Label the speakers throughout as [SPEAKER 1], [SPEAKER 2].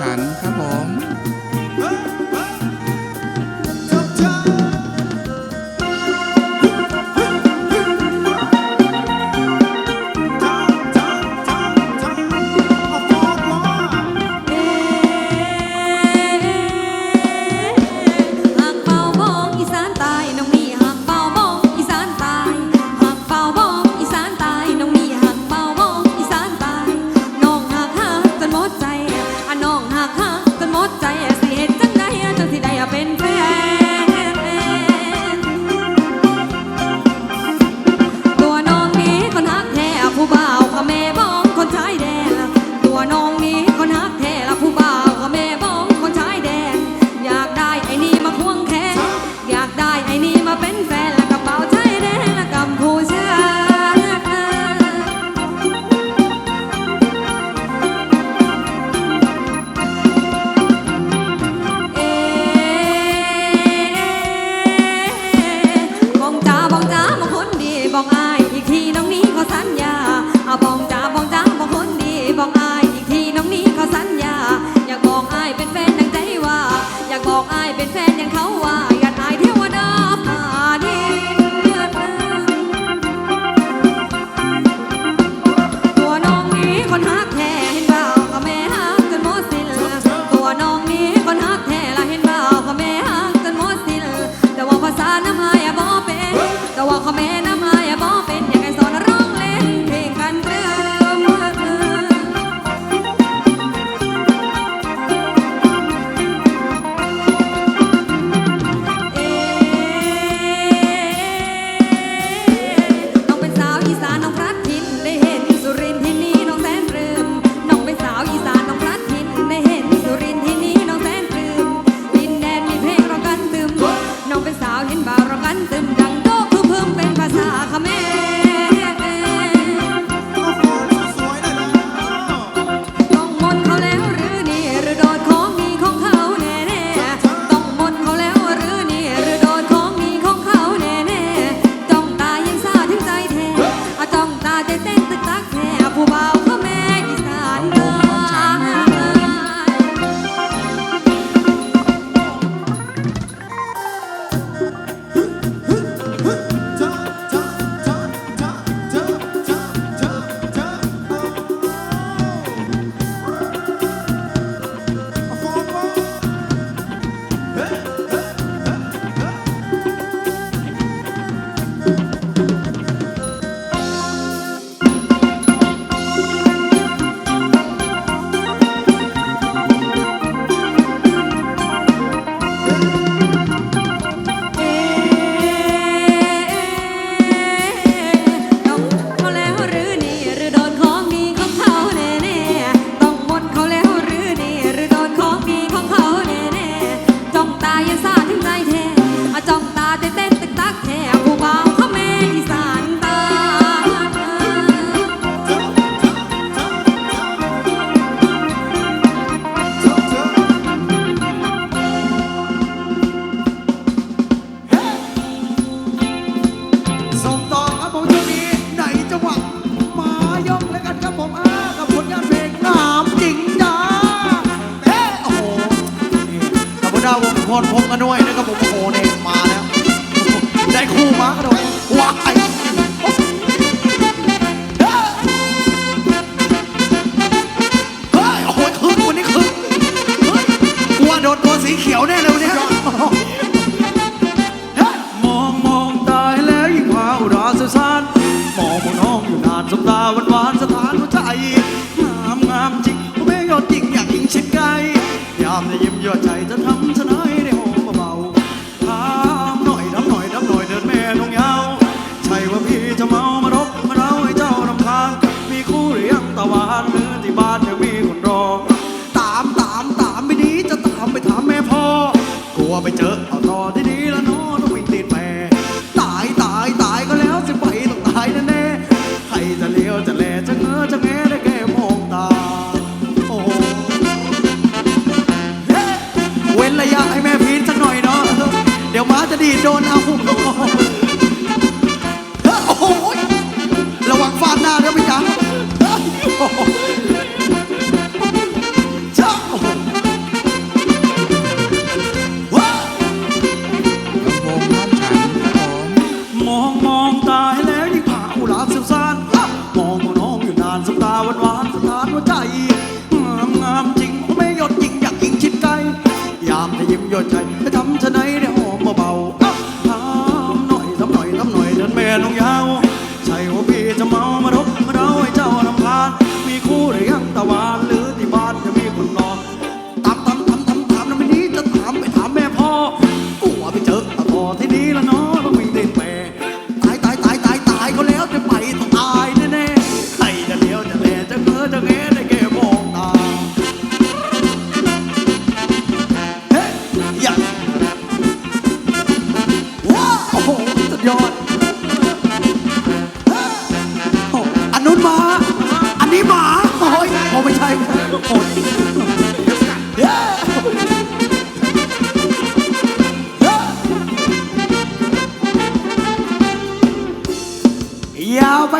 [SPEAKER 1] ฉันครับผม
[SPEAKER 2] chúng ta vẫn mãi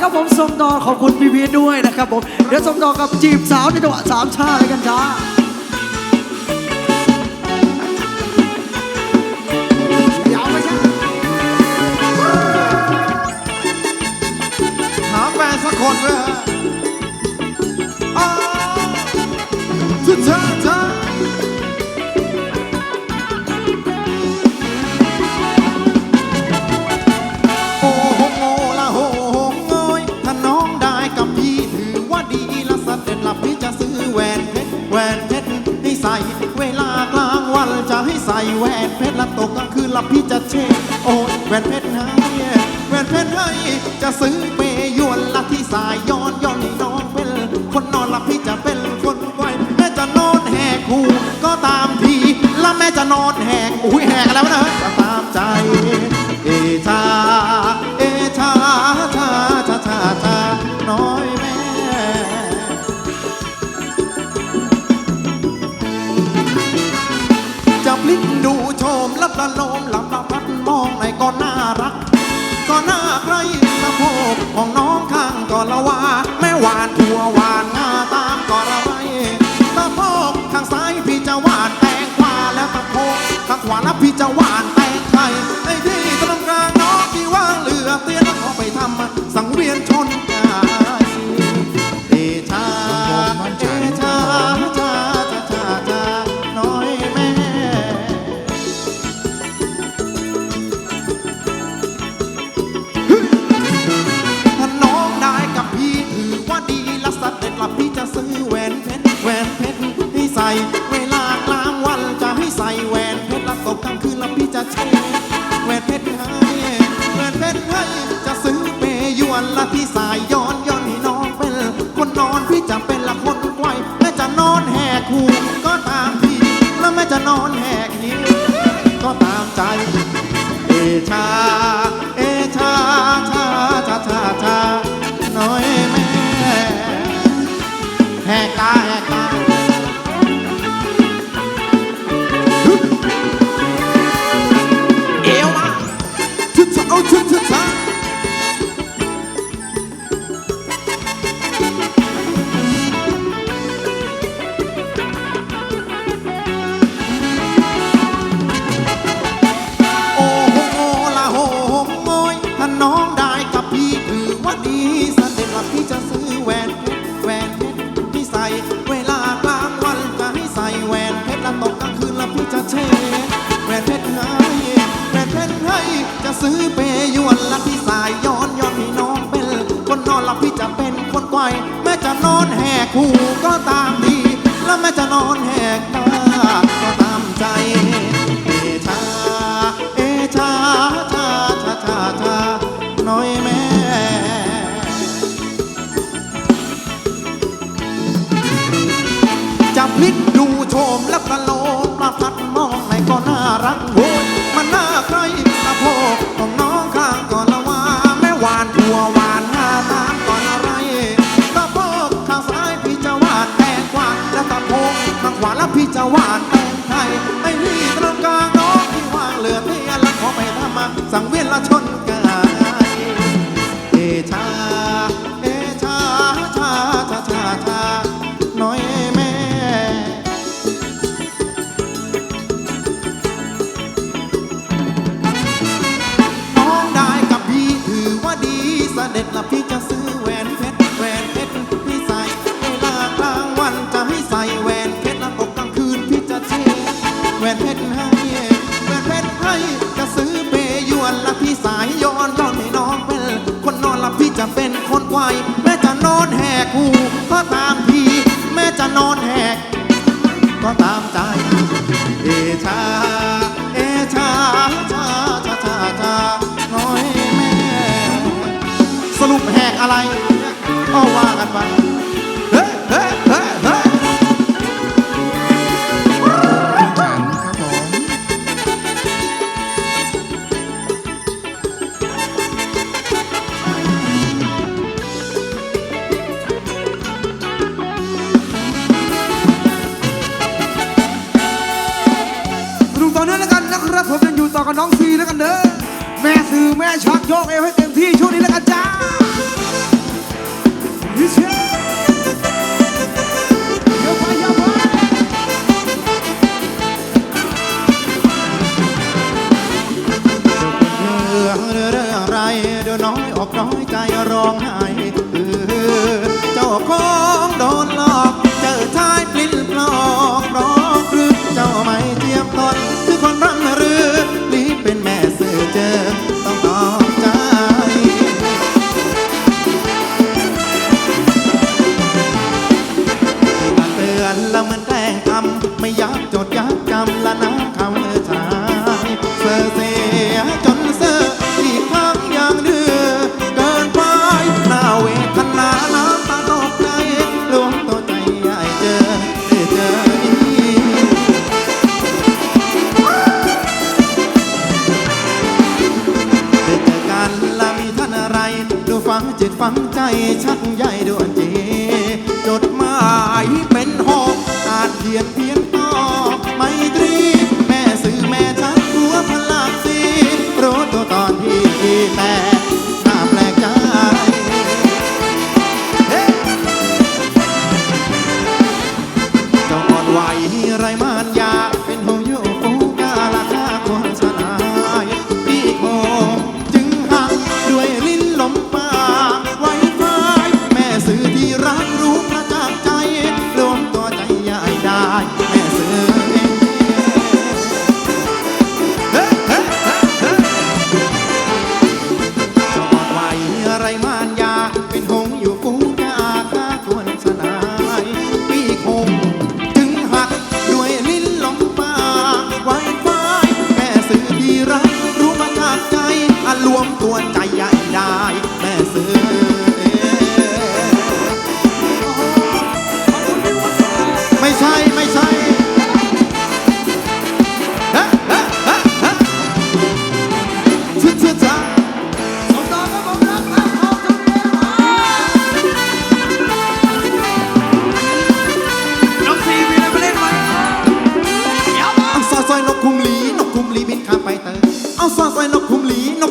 [SPEAKER 2] ครับผมสมดอขอบคุณพี่
[SPEAKER 3] พีด้วยนะครับผม เดี๋ยวสมดอกับจีบสาว
[SPEAKER 4] ในจังหวะสามชาเลยกันจ้า
[SPEAKER 5] หาแฟนสักคนเลย แหวนเพชรละตกกลางคืนลับพี่จะเช็คโอ้ยแหวนเพชรให้แหวนเพชรให้จะซื้อเปยวนละที่สายย้อนย้อนนี่น้องเป็นคนนอนลับพี่จะเป็นคนไหวแม่จะนอนแหกหูก็ตามทีและแม่จะนอนแหกอุ้ยแหกแล้รวะนะตามใจเอชา ลิ้ดูชมลับละโลมลำละพัดมองในก็น่ารัก ก็น่าใครสะโพกของน้องข้างก็ละว่าแม่หวานทั่วหวานงาตามก็ละไรสะโพกทางซ้ายพี่จะหวานแตงขวาแล้วสะโพกทางขวาแล้วพี่จะหวานแตงไทยในที่ตรงกลางน้องที่ว่างเหลือเตี้ยนขอไปทำสังเวียนชน ใจเอชา สังเวียนละชนกายเดชา และ
[SPEAKER 6] ผม
[SPEAKER 4] ยังอยู่ต่อกับน้องซีแล้วกันเด้อแม่สื่อแม่ชักโยกเอวให้เต็มที่ช่วงนี้แล้วกันจ้าดิเชเดี๋ยวไปอย่าไป
[SPEAKER 5] เรื่องเรื่องอะไรเดี๋ยวน้อยออกน้อยใจร้องไห้เออเจ้าของโดนหลอก ใจชักใหญ่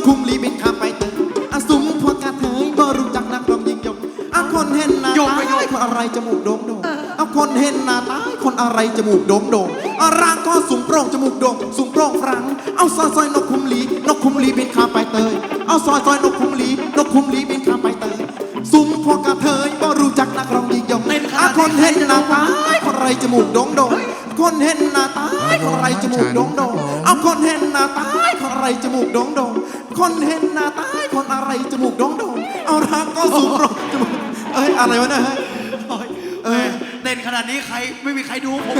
[SPEAKER 5] คุมหลีนก
[SPEAKER 4] คุมห
[SPEAKER 5] ลีบินข้ามไปเตยอาสุมพวกกระเทยบ่รู้จักนักร้องยิงยงเอาคนเห็นหน้าตายคนอะไรจมูกโด่งโด่งเอาคนเห็นหน้าตายคนอะไรจมูกโด่งโด่งเอาร่างก็สูงโปร่งจมูกโด่งสูงโปร่งฟรังเอาซอยซอยนกคุมหลีนกคุมหลีบินข้ามไปเตยเอาซอยซอยนกคุมหลีนกคุมหลีบินข้ามไปเตยสุมพวกกระเทยบ่รู้จักนักร้องยิงยงเอาคนเห็นหน้าตายคนอะไรจมูกโด่งโด่งคนเห็นหน้าตายคนอะไรจมูกโด่งโด่งเอาคนเห็นหน้าตายคนอะไรจมูกโด่งโด่ง คนเห็นหน้าตายคนอะไรจมูกโด่งโด่งเอาร่างก็สูงโปร่งจมูกเอ้ยอะไรวะเนี่ยเฮ้ย
[SPEAKER 4] โอ้ยเออเต้นขนาดนี้ใครไม่มีใครดูผม